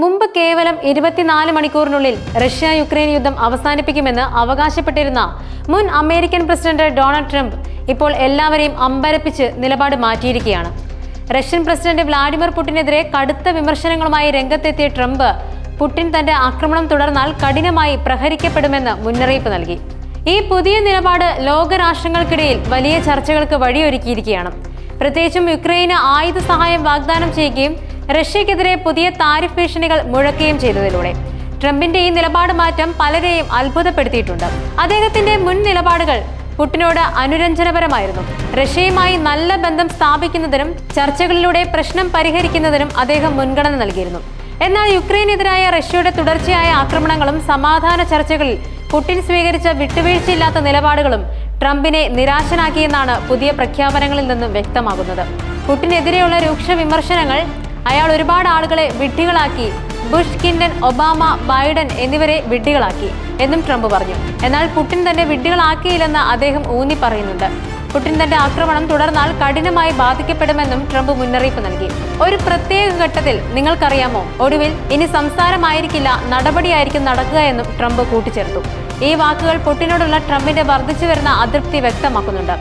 മുമ്പ് കേവലം ഇരുപത്തിനാല് മണിക്കൂറിനുള്ളിൽ റഷ്യ യുക്രൈൻ യുദ്ധം അവസാനിപ്പിക്കുമെന്ന് അവകാശപ്പെട്ടിരുന്ന മുൻ അമേരിക്കൻ പ്രസിഡന്റ് ഡൊണാൾഡ് ട്രംപ് ഇപ്പോൾ എല്ലാവരെയും അമ്പരപ്പിച്ച് നിലപാട് മാറ്റിയിരിക്കുകയാണ്. റഷ്യൻ പ്രസിഡന്റ് വ്ളാഡിമിർ പുടിനെതിരെ കടുത്ത വിമർശനങ്ങളുമായി രംഗത്തെത്തിയ ട്രംപ് പുടിൻ തന്റെ ആക്രമണം തുടർന്നാൽ കഠിനമായി പ്രഹരിക്കപ്പെടുമെന്ന് മുന്നറിയിപ്പ് നൽകി. ഈ പുതിയ നിലപാട് ലോകരാഷ്ട്രങ്ങൾക്കിടയിൽ വലിയ ചർച്ചകൾക്ക് വഴിയൊരുക്കിയിരിക്കുകയാണ്. പ്രത്യേകിച്ചും യുക്രൈന് ആയുധ സഹായം വാഗ്ദാനം ചെയ്യുകയും റഷ്യക്കെതിരെ പുതിയ താരിഫ് ഭീഷണികൾ മുഴക്കുകയും ചെയ്തതിലൂടെ. ട്രംപിന്റെ ഈ നിലപാട് മാറ്റം പലരെയും അത്ഭുതപ്പെടുത്തിയിട്ടുണ്ട്. അദ്ദേഹത്തിന്റെ മുൻ നിലപാടുകൾ പുട്ടിനോട് അനുരഞ്ജനപരമായിരുന്നു. റഷ്യയുമായി നല്ല ബന്ധം സ്ഥാപിക്കുന്നതിനും ചർച്ചകളിലൂടെ പ്രശ്നം പരിഹരിക്കുന്നതിനും അദ്ദേഹം മുൻഗണന നൽകിയിരുന്നു. എന്നാൽ യുക്രൈനെതിരായ റഷ്യയുടെ തുടർച്ചയായ ആക്രമണങ്ങളും സമാധാന ചർച്ചകളിൽ പുട്ടിൻ സ്വീകരിച്ച വിട്ടുവീഴ്ചയില്ലാത്ത നിലപാടുകളും ട്രംപിനെ നിരാശനാക്കിയെന്നാണ് പുതിയ പ്രഖ്യാപനങ്ങളിൽ നിന്നും വ്യക്തമാകുന്നത്. പുട്ടിനെതിരെയുള്ള രൂക്ഷ വിമർശനങ്ങൾ അയാൾ ഒരുപാട് ആളുകളെ വിഡ്ഢികളാക്കി. ബുഷ് കിൻഡൻ ഒബാമ ബൈഡൻ എന്നിവരെ വിഡ്ഢികളാക്കി എന്നും ട്രംപ് പറഞ്ഞു. എന്നാൽ പുടിൻ തന്നെ വിഡ്ഢികളാക്കിയില്ലെന്ന് അദ്ദേഹം ഊന്നി പറയുന്നുണ്ട്. പുടിൻ തന്റെ ആക്രമണം തുടർന്നാൽ കഠിനമായി ബാധിക്കപ്പെടുമെന്നും ട്രംപ് മുന്നറിയിപ്പ് നൽകി. ഒരു പ്രത്യേക ഘട്ടത്തിൽ നിങ്ങൾക്കറിയാമോ? ഒടുവിൽ ഇനി സംസാരമായിരിക്കില്ല നടപടിയായിരിക്കും നടക്കുക എന്നും ട്രംപ് കൂട്ടിച്ചേർത്തു. ഈ വാക്കുകൾ പുടിനോടുള്ള ട്രംപിന്റെ വർദ്ധിച്ചു വരുന്ന അതൃപ്തി വ്യക്തമാക്കുന്നുണ്ട്.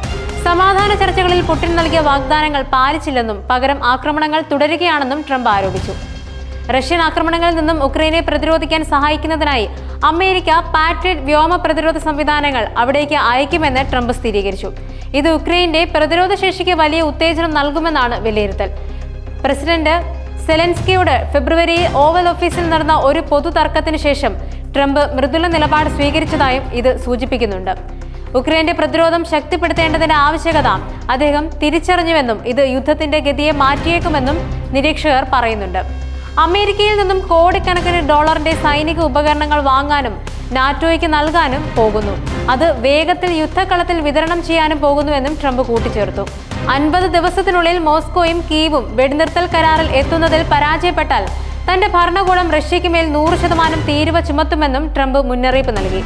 സമാധാന ചർച്ചകളിൽ പുടിൻ നൽകിയ വാഗ്ദാനങ്ങൾ പാലിച്ചില്ലെന്നും പകരം ആക്രമണങ്ങൾ തുടരുകയാണെന്നും ട്രംപ് ആരോപിച്ചു. റഷ്യൻ ആക്രമണങ്ങളിൽ നിന്നും ഉക്രൈനെ പ്രതിരോധിക്കാൻ സഹായിക്കുന്നതിനായി അമേരിക്ക പാട്രിയറ്റ് വ്യോമ പ്രതിരോധ സംവിധാനങ്ങൾ അവിടേക്ക് അയക്കുമെന്ന് ട്രംപ് സ്ഥിരീകരിച്ചു. ഇത് ഉക്രൈന്റെ പ്രതിരോധ ശേഷിക്ക് വലിയ ഉത്തേജനം നൽകുമെന്നാണ് വിലയിരുത്തൽ. പ്രസിഡന്റ് സെലൻസ്കിയോട് ഫെബ്രുവരിയിൽ ഓവൽ ഓഫീസിൽ നടന്ന ഒരു പൊതു തർക്കത്തിന് ശേഷം ട്രംപ് മൃദുല നിലപാട് സ്വീകരിച്ചതായും ഇത് സൂചിപ്പിക്കുന്നുണ്ട്. ഉക്രൈന്റെ പ്രതിരോധം ശക്തിപ്പെടുത്തേണ്ടതിന്റെ ആവശ്യകത അദ്ദേഹം തിരിച്ചറിഞ്ഞുവെന്നും ഇത് യുദ്ധത്തിന്റെ ഗതിയെ മാറ്റിയേക്കുമെന്നും നിരീക്ഷകർ പറയുന്നുണ്ട്. അമേരിക്കയിൽ നിന്നും കോടിക്കണക്കിന് ഡോളറിന്റെ സൈനിക ഉപകരണങ്ങൾ വാങ്ങാനും നാറ്റോയ്ക്ക് നൽകാനും പോകുന്നു. അത് വേഗത്തിൽ യുദ്ധക്കളത്തിൽ വിതരണം ചെയ്യാനും പോകുന്നുവെന്നും ട്രംപ് കൂട്ടിച്ചേർത്തു. അൻപത് ദിവസത്തിനുള്ളിൽ മോസ്കോയും കീവും വെടിനിർത്തൽ കരാറിൽ എത്തുന്നതിൽ പരാജയപ്പെട്ടാൽ തന്റെ ഭരണകൂടം റഷ്യയ്ക്ക് മേൽ നൂറ് ശതമാനം തീരുവ ചുമത്തുമെന്നും ട്രംപ് മുന്നറിയിപ്പ് നൽകി.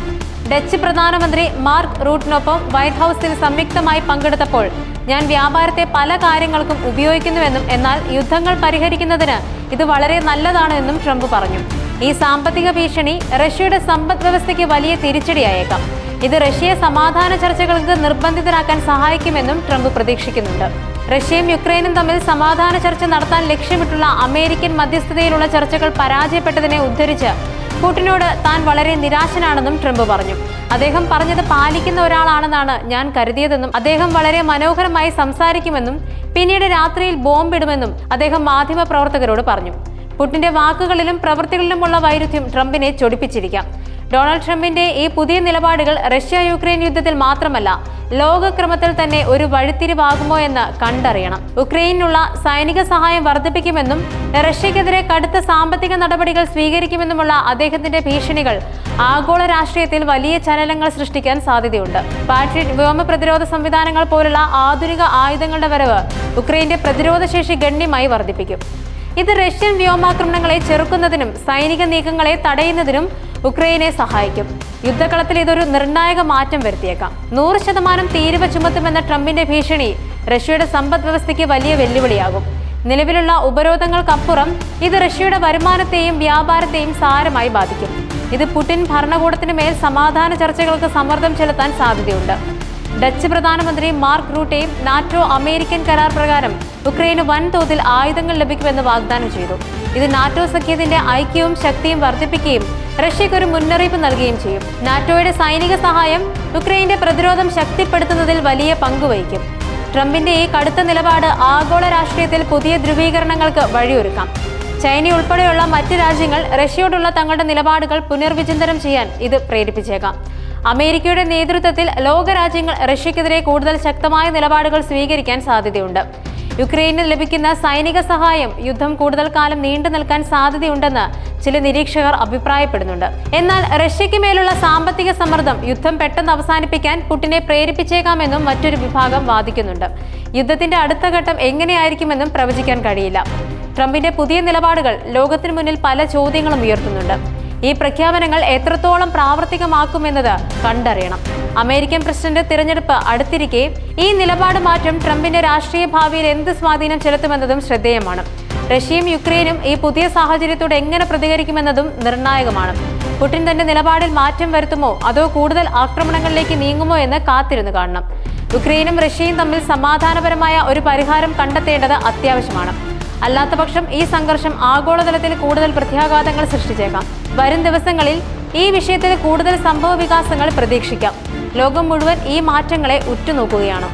ഡച്ച് പ്രധാനമന്ത്രി മാർക്ക് റൂട്ടിനൊപ്പം വൈറ്റ് ഹൗസിൽ സംയുക്തമായി പങ്കെടുത്തപ്പോൾ ഞാൻ വ്യാപാരത്തെ പല കാര്യങ്ങൾക്കും ഉപയോഗിക്കുന്നുവെന്നും എന്നാൽ യുദ്ധങ്ങൾ പരിഹരിക്കുന്നതിന് ഇത് വളരെ നല്ലതാണ് എന്നും ട്രംപ് പറഞ്ഞു. ഈ സാമ്പത്തിക ഭീഷണി റഷ്യയുടെ സമ്പദ് വ്യവസ്ഥയ്ക്ക് വലിയ തിരിച്ചടിയായേക്കാം. ഇത് റഷ്യയെ സമാധാന ചർച്ചകൾക്ക് നിർബന്ധിതരാക്കാൻ സഹായിക്കുമെന്നും ട്രംപ് പ്രതീക്ഷിക്കുന്നുണ്ട്. റഷ്യയും യുക്രൈനും തമ്മിൽ സമാധാന ചർച്ച നടത്താൻ ലക്ഷ്യമിട്ടുള്ള അമേരിക്കൻ മധ്യസ്ഥതയിലുള്ള ചർച്ചകൾ പരാജയപ്പെട്ടതിനെ ഉദ്ധരിച്ച് പുടിനോട് താൻ വളരെ നിരാശനാണെന്നും ട്രംപ് പറഞ്ഞു. അദ്ദേഹം പറഞ്ഞത് പാലിക്കുന്ന ഒരാളാണെന്നാണ് ഞാൻ കരുതിയതെന്നും അദ്ദേഹം വളരെ മനോഹരമായി സംസാരിക്കുമെന്നും പിന്നീട് രാത്രിയിൽ ബോംബിടുമെന്നും അദ്ദേഹം മാധ്യമപ്രവർത്തകരോട് പറഞ്ഞു. പുടിന്റെ വാക്കുകളിലും പ്രവൃത്തികളിലുമുള്ള വൈരുദ്ധ്യം ട്രംപിനെ ചൊടിപ്പിച്ചിരിക്കാം. ഡൊണാൾഡ് ട്രംപിന്റെ ഈ പുതിയ നിലപാടുകൾ റഷ്യ യുക്രൈൻ യുദ്ധത്തിൽ മാത്രമല്ല ലോകക്രമത്തിൽ തന്നെ ഒരു വഴിത്തിരിവാകുമോ എന്ന് കണ്ടറിയണം. ഉക്രൈനിനുള്ള സൈനിക സഹായം വർദ്ധിപ്പിക്കുമെന്നും റഷ്യക്കെതിരെ കടുത്ത സാമ്പത്തിക നടപടികൾ സ്വീകരിക്കുമെന്നുമുള്ള അദ്ദേഹത്തിന്റെ ഭീഷണികൾ ആഗോള രാഷ്ട്രീയത്തിൽ വലിയ ചലനങ്ങൾ സൃഷ്ടിക്കാൻ സാധ്യതയുണ്ട്. പാട്രിയറ്റ് വ്യോമ പ്രതിരോധ സംവിധാനങ്ങൾ പോലുള്ള ആധുനിക ആയുധങ്ങളുടെ വരവ് ഉക്രൈന്റെ പ്രതിരോധ ശേഷി ഗണ്യമായി വർദ്ധിപ്പിക്കും. ഇത് റഷ്യൻ വ്യോമാക്രമണങ്ങളെ ചെറുക്കുന്നതിനും സൈനിക നീക്കങ്ങളെ തടയുന്നതിനും ഉക്രൈനെ സഹായിക്കും. യുദ്ധക്കളത്തിൽ ഇതൊരു നിർണായക മാറ്റം വരുത്തിയേക്കാം. നൂറ് ശതമാനം തീരുവ ചുമത്തുമെന്ന ട്രംപിന്റെ ഭീഷണി റഷ്യയുടെ സമ്പദ് വ്യവസ്ഥയ്ക്ക് വലിയ വെല്ലുവിളിയാകും. നിലവിലുള്ള ഉപരോധങ്ങൾക്കപ്പുറം ഇത് റഷ്യയുടെ വരുമാനത്തെയും വ്യാപാരത്തെയും സാരമായി ബാധിക്കും. ഇത് പുടിൻ ഭരണകൂടത്തിന് മേൽ സമാധാന ചർച്ചകൾക്ക് സമ്മർദ്ദം ചെലുത്താൻ സാധ്യതയുണ്ട്. ഡച്ച് പ്രധാനമന്ത്രി മാർക്ക് റൂട്ടെയും നാറ്റോ അമേരിക്കൻ കരാർ പ്രകാരം ഉക്രൈന് വൻതോതിൽ ആയുധങ്ങൾ ലഭിക്കുമെന്ന് വാഗ്ദാനം ചെയ്തു. ഇത് നാറ്റോ സഖ്യത്തിന്റെ ഐക്യവും ശക്തിയും വർദ്ധിപ്പിക്കുകയും റഷ്യയ്ക്ക് ഒരു മുന്നറിയിപ്പ് നൽകുകയും ചെയ്യും. നാറ്റോയുടെ സൈനിക സഹായം ഉക്രൈന്റെ പ്രതിരോധം ശക്തിപ്പെടുത്തുന്നതിൽ വലിയ പങ്കുവഹിക്കും ട്രംപിന്റെ ഈ കടുത്ത നിലപാട് ആഗോള രാഷ്ട്രീയത്തിൽ പുതിയ ധ്രുവീകരണങ്ങൾക്ക് വഴിയൊരുക്കാം. ചൈന ഉൾപ്പെടെയുള്ള മറ്റ് രാജ്യങ്ങൾ റഷ്യയോടുള്ള തങ്ങളുടെ നിലപാടുകൾ പുനർവിചിന്തനം ചെയ്യാൻ ഇത് പ്രേരിപ്പിച്ചേക്കാം. അമേരിക്കയുടെ നേതൃത്വത്തിൽ ലോകരാജ്യങ്ങൾ റഷ്യക്കെതിരെ കൂടുതൽ ശക്തമായ നിലപാടുകൾ സ്വീകരിക്കാൻ സാധ്യതയുണ്ട്. യുക്രൈനിൽ ലഭിക്കുന്ന സൈനിക സഹായം യുദ്ധം കൂടുതൽ കാലം നീണ്ടു നിൽക്കാൻ സാധ്യതയുണ്ടെന്ന് ചില നിരീക്ഷകർ അഭിപ്രായപ്പെടുന്നുണ്ട്. എന്നാൽ റഷ്യയ്ക്ക് മേലുള്ള സാമ്പത്തിക സമ്മർദ്ദം യുദ്ധം പെട്ടെന്ന് അവസാനിപ്പിക്കാൻ പുടിനെ പ്രേരിപ്പിച്ചേക്കാമെന്നും മറ്റൊരു വിഭാഗം വാദിക്കുന്നുണ്ട്. യുദ്ധത്തിന്റെ അടുത്ത ഘട്ടം എങ്ങനെയായിരിക്കുമെന്നും പ്രവചിക്കാൻ കഴിയില്ല. ട്രംപിന്റെ പുതിയ നിലപാടുകൾ ലോകത്തിനു മുന്നിൽ പല ചോദ്യങ്ങളും ഉയർത്തുന്നുണ്ട്. ഈ പ്രഖ്യാപനങ്ങൾ എത്രത്തോളം പ്രാവർത്തികമാക്കുമെന്നത് കണ്ടറിയണം. അമേരിക്കൻ പ്രസിഡന്റ് തിരഞ്ഞെടുപ്പ് അടുത്തിരിക്കെ ഈ നിലപാട് മാറ്റം ട്രംപിന്റെ രാഷ്ട്രീയ ഭാവിയിൽ എന്ത് സ്വാധീനം ചെലുത്തുമെന്നതും ശ്രദ്ധേയമാണ്. റഷ്യയും യുക്രൈനും ഈ പുതിയ സാഹചര്യത്തോട് എങ്ങനെ പ്രതികരിക്കുമെന്നതും നിർണായകമാണ്. പുടിൻ തന്റെ നിലപാടിൽ മാറ്റം വരുത്തുമോ? അതോ കൂടുതൽ ആക്രമണങ്ങളിലേക്ക് നീങ്ങുമോ എന്ന് കാത്തിരുന്നു കാണണം. യുക്രൈനും റഷ്യയും തമ്മിൽ സമാധാനപരമായ ഒരു പരിഹാരം കണ്ടെത്തേണ്ടത് അത്യാവശ്യമാണ്. അല്ലാത്തപക്ഷം ഈ സംഘർഷം ആഗോളതലത്തിൽ കൂടുതൽ പ്രത്യാഘാതങ്ങൾ സൃഷ്ടിച്ചേക്കാം. വരും ദിവസങ്ങളിൽ ഈ വിഷയത്തിൽ കൂടുതൽ സംഭവ വികാസങ്ങൾ പ്രതീക്ഷിക്കാം. ലോകം മുഴുവൻ ഈ മാറ്റങ്ങളെ ഉറ്റുനോക്കുകയാണ്.